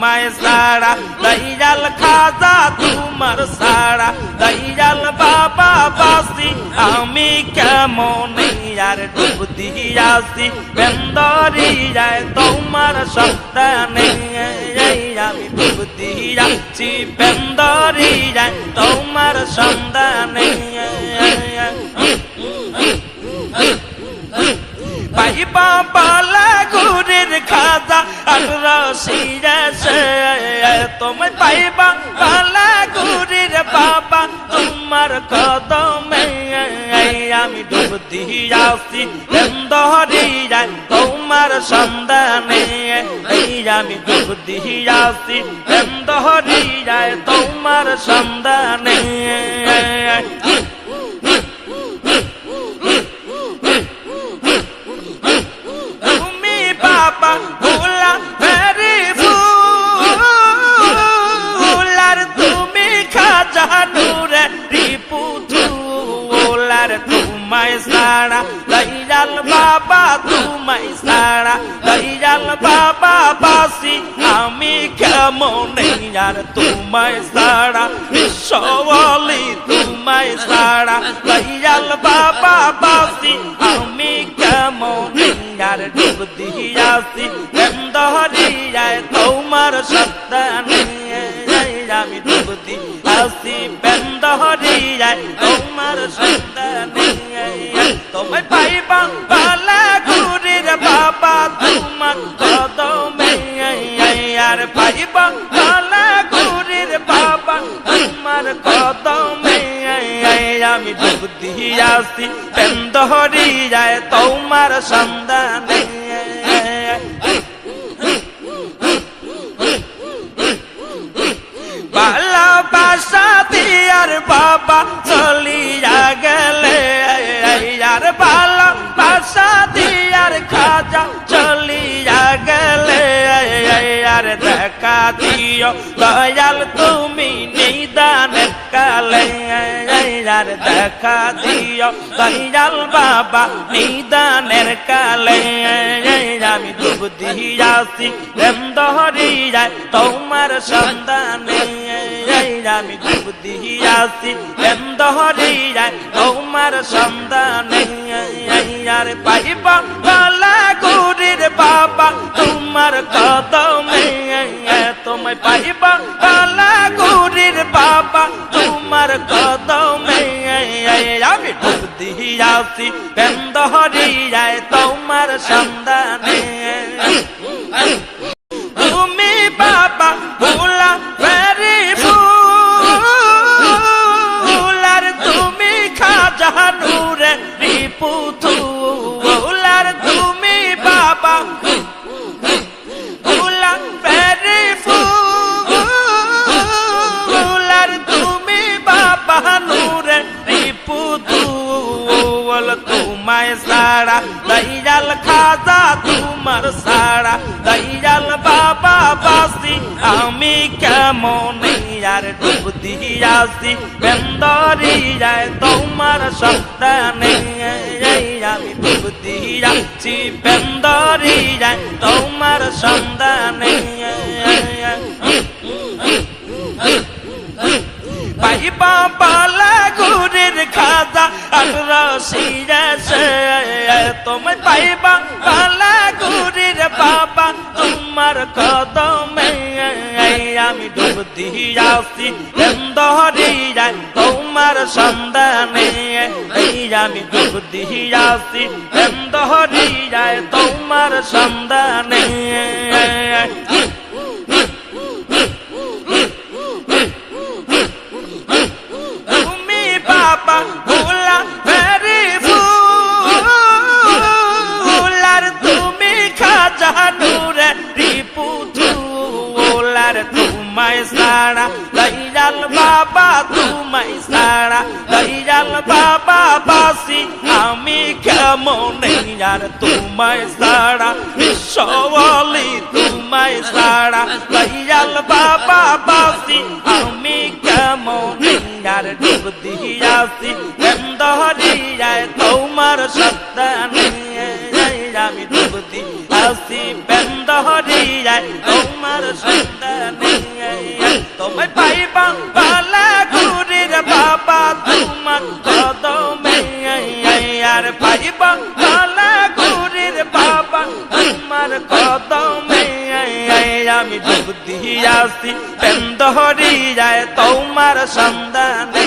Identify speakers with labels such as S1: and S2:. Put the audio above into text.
S1: তোমায় সারা দয়াল খাজা তোমার সারা দয়াল বাবা বাসি, আমি কেমন আর ডুব আসি? বেন্দরি যায় তোমার সন্তানে আমি ডুব দিয়াছি বেন্দরি যায় রসিয়াছে তুমি পাইবা পালা গুরির বাবা, তোমার কদমে আমি ডুব দিয়াছি যায় তোমার সন্ধানে আমি ডুব দিয়াছি যায় তোমার সন্ধানে সারা দয়াল বাবা, তোমায় সারা দয়াল বাবা, বাসি, আমি কেমন আর তোমায় সারা বিশ্বলি তোমায় সারা দয়াল বাবা, বাসি, আমি কেমন আর ডুব দিয়াছি বেন্দরিয়ায় তোমার সন্তানে আমি ডুব দিয়াছি বেন্দরিয়ায় তোমার সন্তানে তোমায় ভাই বালা গুরির বাবা, তোমার কদমে আর ভাই বালা গুরির বাবা, তোমার কদমে আমি ডুব দিয়াছি বেন্দহরি যায় তোমার সন্ধানে। আর ভালোবাসা দিয়ার খাজা চলিয়া গেলে, আর দেখা দিও, দয়াল তুমি নিদানের কালে, আর দেখা দিও, দয়াল বাবা নিদানের কালে, আমি ডুব দিয়াছি বেন্দহরি যায় তোমার সন্তানে আমি ডুব দিয়াছি বেন্দহরি যায় তোমার সন্তানে আর পাইবা বালা গুরির বাবা। তোমার কদমে তোমায় পাইবা বালা গুরির বাবা। তোমার কদমে আমি ডুব দিয়াছি বেন্দহরি যায় তোমার সন্তানে। তুমি বাবা, ভোলা নূরে রিপুথু তোমায় সারা দয়াল খাজা তোমার সারা দয়াল বাবা বাসি, আমি কেমন আর ডুব দিয়াছি বেন্দরি যায় তোমার সন্তানে আমি ডুব দিয়াছি বেন্দরি যায় তোমার সন্তানে গুরির বাবা, তোমার কদমে আমি ডুব দিয়াছি দহরি যাই, তোমার সন্ধানে আমি ডুব দিয়াছি দহরি যাই, তোমার সন্ধানে। ওলার তোমায় সারা দয়াল বাবা তোমায় সারা দয়াল বাবা বাসি, আমি কেমন আর তোমায় সারা বিশ্বলি তোমায় সারা দয়াল বাবা বাসি, আমি কেমন আর ডুব দিয়াছি বেন্দরিয়ায় তোমার সন্তানে আমি দুর্গতি আসি বেন্দ হরিয়ায় তোমার সন্তানে তোমায় পাই বাংলা গুরির বাবা, তোমার কদমে। আর পাই বাংলা গুরির বাবা, তোমার কদমে। আমি আসি বেন্দ হরিয়ায় তোমার সন্তানে